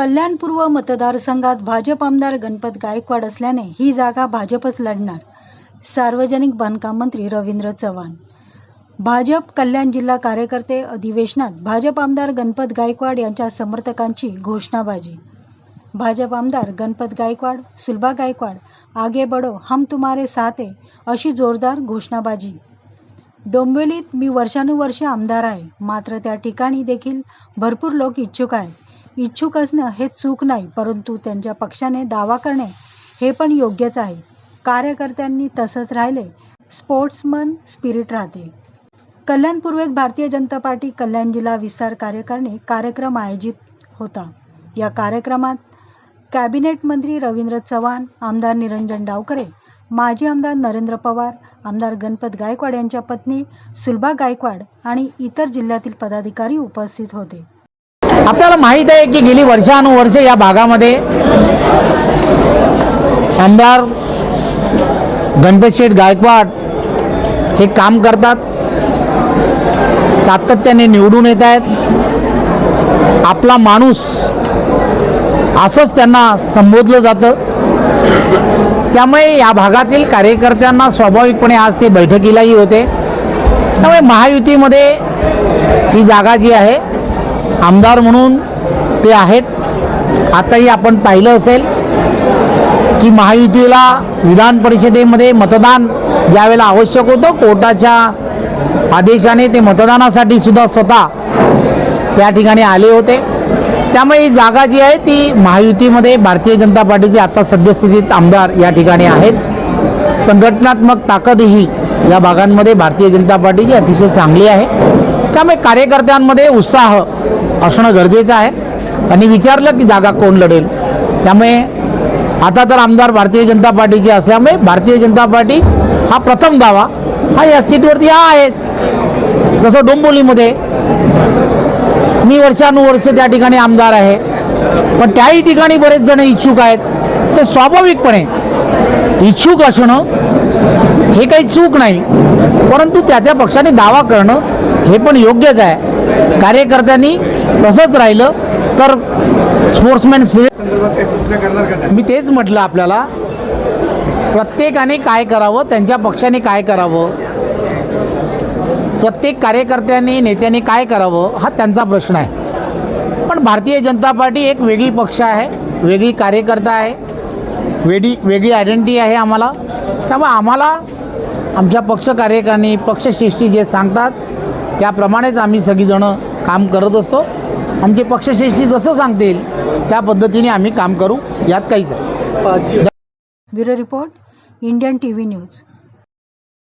कल्याणपूर्व मतदारसंघात भाजप आमदार गणपत गायकवाड असल्याने ही जागा भाजपच लढणार सार्वजनिक बांधकाम मंत्री रवींद्र चव्हाण. भाजप कल्याण जिल्हा कार्यकर्ते अधिवेशनात भाजप आमदार गणपत गायकवाड यांच्या समर्थकांची घोषणाबाजी. भाजप आमदार गणपत गायकवाड सुलभा गायकवाड आगे बडो हम तुम्हारे साथ अशी जोरदार घोषणाबाजी. डोंबिवलीत मी वर्षानुवर्षे आमदार आहे मात्र त्या ठिकाणी देखील भरपूर लोक इच्छुक आहेत. इच्छुक असणं हे चूक नाही परंतु त्यांच्या पक्षाने दावा करणे हे पण योग्यच आहे. कार्यकर्त्यांनी तसंच राहिले. स्पोर्ट्समन स्पिरिट राहते. कल्याण पूर्वेत भारतीय जनता पार्टी कल्याण जिल्हा विस्तार कार्यकारिणी कार्यक्रम आयोजित होता. या कार्यक्रमात कॅबिनेट मंत्री रवींद्र चव्हाण आमदार निरंजन डावकरे माजी आमदार नरेंद्र पवार आमदार गणपत गायकवाड यांच्या पत्नी सुलभा गायकवाड आणि इतर जिल्ह्यातील पदाधिकारी उपस्थित होते. आपल्याला माहीत आहे की गेली वर्षानुवर्षे या भागामध्ये आमदार गणपत शेठ गायकवाड हे काम करतात. सातत्याने निवडून येत आहेत. आपला माणूस असंच त्यांना संबोधलं जातं. त्यामुळे या भागातील कार्यकर्त्यांना स्वाभाविकपणे आज ते बैठकीलाही होते. त्यामुळे महायुतीमध्ये ही जागा जी आहे आमदार म्हणून ते आहेत. आताही आपण पाहिलं असेल की महायुतीला विधान परिषदेमध्ये मतदान ज्यावेळेला आवश्यक होतं कोर्टाच्या आदेशाने ते मतदानासाठी सुद्धा स्वतः त्या ठिकाणी आले होते. त्यामुळे ही जागा जी आहे ती महायुतीमध्ये भारतीय जनता पार्टीचे आता सद्यस्थितीत आमदार या ठिकाणी आहेत. संघटनात्मक ताकदही या भागांमध्ये भारतीय जनता पार्टीची अतिशय चांगली आहे. त्यामुळे कार्यकर्त्यांमध्ये उत्साह असणं गरजेचं आहे. त्यांनी विचारलं की जागा कोण लढेल? त्यामुळे आता तर आमदार भारतीय जनता पार्टीचे असल्यामुळे भारतीय जनता पार्टी हा प्रथम दावा. हा या सीटवरती हा आहेच. जसं डोंबोलीमध्ये मी वर्षानुवर्ष त्या ठिकाणी आमदार आहे. पण त्याही ठिकाणी बरेच जण इच्छुक आहेत. तर स्वाभाविकपणे इच्छुक असणं हे काही चूक नाही. परंतु त्या त्या पक्षाने दावा करणं हे पण योग्यच आहे. कार्यकर्त्यांनी तसंच राहिलं तर स्पोर्ट्समॅन स्पिरिट मी तेच म्हटलं आपल्याला प्रत्येकाने काय करावं त्यांच्या पक्षाने काय करावं प्रत्येक कार्यकर्त्याने नेत्याने काय करावं हा त्यांचा प्रश्न आहे. पण भारतीय जनता पार्टी एक वेगळी पक्ष आहे वेगळी कार्यकर्ता आहे वेगळी वेगळी आयडेंटिटी आहे आम्हाला. त्यामुळे आम्हाला आमच्या पक्ष कार्यकारिणी पक्षश्रेष्ठी जे सांगतात त्याप्रमाणेच आम्ही सगळीजणं काम करत असतो. आमचे पक्षश्रेष्ठी जसं सांगतील त्या पद्धतीने आम्ही काम करू. यात काहीच नाही. Bureau report Indian T V news.